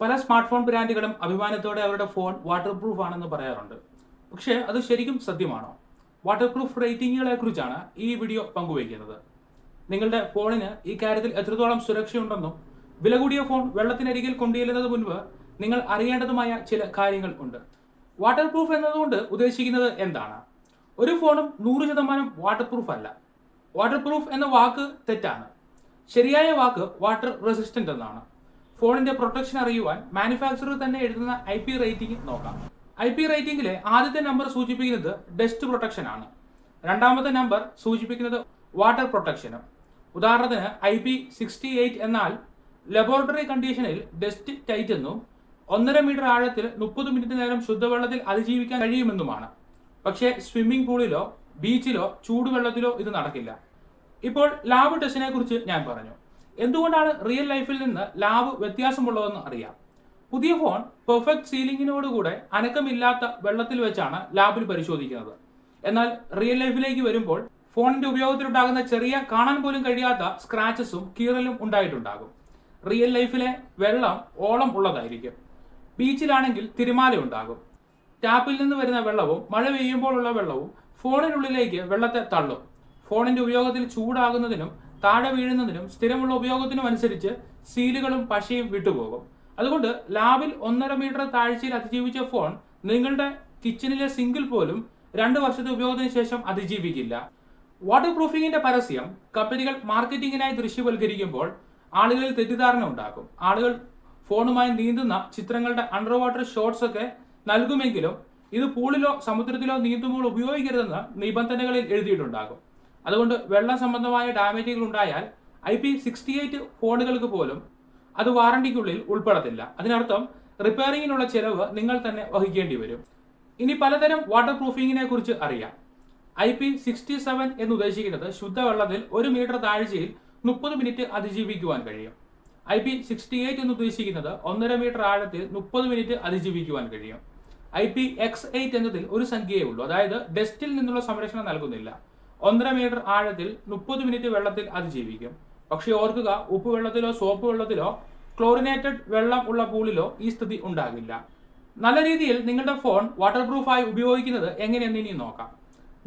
പല smart phone ബ്രാൻഡുകളും അഭിമാനത്തോടെ അവരുടെ ഫോൺ വാട്ടർ പ്രൂഫ് ആണെന്ന് പറയാറുണ്ട്. പക്ഷേ അത് ശരിക്കും സത്യമാണോ? വാട്ടർ പ്രൂഫ് റേറ്റിംഗുകളെ കുറിച്ചാണ് ഈ വീഡിയോ പങ്കുവയ്ക്കുന്നത്. നിങ്ങളുടെ ഫോണിന് ഈ കാര്യത്തിൽ എത്രത്തോളം സുരക്ഷയുണ്ടെന്നും വില കൂടിയ ഫോൺ വെള്ളത്തിനരികിൽ കൊണ്ടുചെല്ലുന്നത് മുൻപ് നിങ്ങൾ അറിയേണ്ടതുമായ ചില കാര്യങ്ങൾ ഉണ്ട്. വാട്ടർ പ്രൂഫ് എന്നതുകൊണ്ട് ഉദ്ദേശിക്കുന്നത് എന്താണ്? ഒരു ഫോണും നൂറ് ശതമാനം വാട്ടർ പ്രൂഫ് അല്ല. വാട്ടർ പ്രൂഫ് എന്ന വാക്ക് തെറ്റാണ്. ശരിയായ വാക്ക് വാട്ടർ റെസിസ്റ്റന്റ് എന്നാണ്. ഫോണിന്റെ പ്രൊട്ടക്ഷൻ അറിയുവാൻ മാനുഫാക്ചറർ തന്നെ എഴുതുന്ന ഐ പി റേറ്റിംഗ് നോക്കാം. ഐ പി റേറ്റിംഗിലെ ആദ്യത്തെ നമ്പർ സൂചിപ്പിക്കുന്നത് ഡസ്റ്റ് പ്രൊട്ടക്ഷൻ ആണ്. രണ്ടാമത്തെ നമ്പർ സൂചിപ്പിക്കുന്നത് വാട്ടർ പ്രൊട്ടക്ഷനും. ഉദാഹരണത്തിന് ഐ പി സിക്സ്റ്റി എയ്റ്റ് എന്നാൽ ലബോറട്ടറി കണ്ടീഷനിൽ ഡസ്റ്റ് ടൈറ്റ് എന്നും ഒന്നര മീറ്റർ ആഴത്തിൽ മുപ്പത് മിനിറ്റ് നേരം ശുദ്ധവെള്ളത്തിൽ അതിജീവിക്കാൻ കഴിയുമെന്നുമാണ്. പക്ഷേ സ്വിമ്മിംഗ് പൂളിലോ ബീച്ചിലോ ചൂടുവെള്ളത്തിലോ ഇത് നടക്കില്ല. ഇപ്പോൾ ലാബ് ടെസ്റ്റിനെ കുറിച്ച് ഞാൻ പറഞ്ഞു. എന്തുകൊണ്ടാണ് റിയൽ ലൈഫിൽ നിന്ന് ലാബ് വ്യത്യാസമുള്ളതെന്ന് അറിയാം. പുതിയ ഫോൺ പെർഫെക്റ്റ് സീലിംഗിനോടുകൂടെ അനക്കമില്ലാത്ത വെള്ളത്തിൽ വെച്ചാണ് ലാബിൽ പരിശോധിക്കുന്നത്. എന്നാൽ റിയൽ ലൈഫിലേക്ക് വരുമ്പോൾ ഫോണിന്റെ ഉപയോഗത്തിലുണ്ടാകുന്ന ചെറിയ കാണാൻ പോലും കഴിയാത്ത സ്ക്രാച്ചസും കീറലും ഉണ്ടായിട്ടുണ്ടാകും. റിയൽ ലൈഫിലെ വെള്ളം ഓളം ഉള്ളതായിരിക്കും. ബീച്ചിലാണെങ്കിൽ തിരമാല ഉണ്ടാകും. ടാപ്പിൽ നിന്ന് വരുന്ന വെള്ളവും മഴ പെയ്യുമ്പോഴുള്ള വെള്ളവും ഫോണിനുള്ളിലേക്ക് വെള്ളത്തെ തള്ളും. ഫോണിന്റെ ഉപയോഗത്തിൽ ചൂടാകുന്നതിനും താഴെ വീഴുന്നതിനും സ്ഥിരമുള്ള ഉപയോഗത്തിനും അനുസരിച്ച് സീലുകളും പശയും വിട്ടുപോകും. അതുകൊണ്ട് ലാബിൽ ഒന്നര മീറ്റർ താഴ്ചയിൽ അതിജീവിച്ച ഫോൺ നിങ്ങളുടെ കിച്ചണിലെ സിങ്കിൽ പോലും രണ്ട് വർഷത്തെ ഉപയോഗത്തിന് ശേഷം അതിജീവിക്കില്ല. വാട്ടർ പ്രൂഫിംഗിന്റെ പരസ്യം കമ്പനികൾ മാർക്കറ്റിംഗിനായി ദൃശ്യവൽക്കരിക്കുമ്പോൾ ആളുകളിൽ തെറ്റിദ്ധാരണ ഉണ്ടാക്കും ആളുകൾ ഫോണുമായി നീന്തുന്ന ചിത്രങ്ങളുടെ അണ്ടർ വാട്ടർ ഷോട്ട്സ് ഒക്കെ നൽകുമെങ്കിലും ഇത് പൂളിലോ സമുദ്രത്തിലോ നീന്തുമ്പോൾ ഉപയോഗിക്കരുതെന്ന് നിബന്ധനകളിൽ എഴുതിയിട്ടുണ്ടാകും. അതുകൊണ്ട് വെള്ളം സംബന്ധമായ ഡാമേജുകൾ ഉണ്ടായാൽ ഐ പി സിക്സ്റ്റി എയ്റ്റ് ഫോണുകൾക്ക് പോലും അത് വാറണ്ടിക്കുള്ളിൽ ഉൾപ്പെടത്തില്ല. അതിനർത്ഥം റിപ്പയറിങ്ങിനുള്ള ചെലവ് നിങ്ങൾ തന്നെ വഹിക്കേണ്ടി വരും. ഇനി പലതരം വാട്ടർ പ്രൂഫിങ്ങിനെ കുറിച്ച് അറിയാം. ഐ പി സിക്സ്റ്റി സെവൻ എന്ന് ഉദ്ദേശിക്കുന്നത് ശുദ്ധവെള്ളത്തിൽ ഒരു മീറ്റർ താഴ്ചയിൽ മുപ്പത് മിനിറ്റ് അതിജീവിക്കുവാൻ കഴിയും. ഐ പി സിക്സ്റ്റി എയ്റ്റ് എന്ന് ഉദ്ദേശിക്കുന്നത് ഒന്നര മീറ്റർ ആഴത്തിൽ മുപ്പത് മിനിറ്റ് അതിജീവിക്കുവാൻ കഴിയും. ഐ പി എക്സ് എയ്റ്റ് എന്നതിൽ ഒരു സംഖ്യയേ ഉള്ളൂ. അതായത് ഡസ്റ്റിൽ നിന്നുള്ള സംരക്ഷണം നൽകുന്നില്ല. ഒന്നര മീറ്റർ ആഴത്തിൽ മുപ്പത് മിനിറ്റ് വെള്ളത്തിൽ അതിജീവിക്കും പക്ഷേ ഓർക്കുക ഉപ്പ് വെള്ളത്തിലോ സോപ്പ് വെള്ളത്തിലോ ക്ലോറിനേറ്റഡ് വെള്ളം ഉള്ള പൂളിലോ ഈ സ്ഥിതി ഉണ്ടാകില്ല. നല്ല രീതിയിൽ നിങ്ങളുടെ ഫോൺ വാട്ടർ പ്രൂഫായി ഉപയോഗിക്കുന്നത് എങ്ങനെയെന്ന് ഇനി നോക്കാം.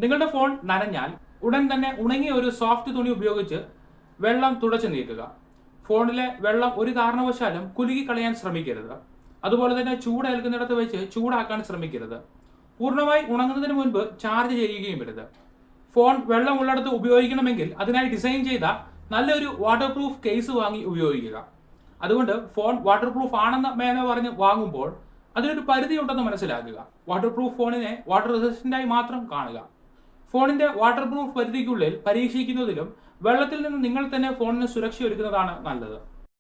നിങ്ങളുടെ ഫോൺ നനഞ്ഞാൽ ഉടൻ തന്നെ ഉണങ്ങിയ ഒരു സോഫ്റ്റ് തുണി ഉപയോഗിച്ച് വെള്ളം തുടച്ചു നീക്കുക. ഫോണിലെ വെള്ളം ഒരു കാരണവശാലും കുലുക്കി കളയാൻ ശ്രമിക്കരുത്. അതുപോലെ തന്നെ ചൂടേൽക്കുന്നിടത്ത് വെച്ച് ചൂടാക്കാൻ ശ്രമിക്കരുത്. പൂർണമായി ഉണങ്ങുന്നതിന് മുൻപ് ചാർജ് ചെയ്യുകയും വരുത് ഫോൺ വെള്ളം ഉള്ളിടത്ത് ഉപയോഗിക്കണമെങ്കിൽ അതിനായി ഡിസൈൻ ചെയ്ത നല്ലൊരു വാട്ടർ പ്രൂഫ് കേസ് വാങ്ങി ഉപയോഗിക്കുക. അതുകൊണ്ട് ഫോൺ വാട്ടർ പ്രൂഫ് ആണെന്ന് മേന പറഞ്ഞ് വാങ്ങുമ്പോൾ അതിനൊരു പരിധി ഉണ്ടെന്ന് മനസ്സിലാക്കുക. വാട്ടർ പ്രൂഫ് ഫോണിനെ വാട്ടർ റെസിസ്റ്റന്റായി മാത്രം കാണുക. ഫോണിന്റെ വാട്ടർ പ്രൂഫ് പരിധിക്കുള്ളിൽ പരീക്ഷിക്കുന്നതിലും വെള്ളത്തിൽ നിന്ന് നിങ്ങൾ തന്നെ ഫോണിന് സുരക്ഷ ഒരുക്കുന്നതാണ് നല്ലത്.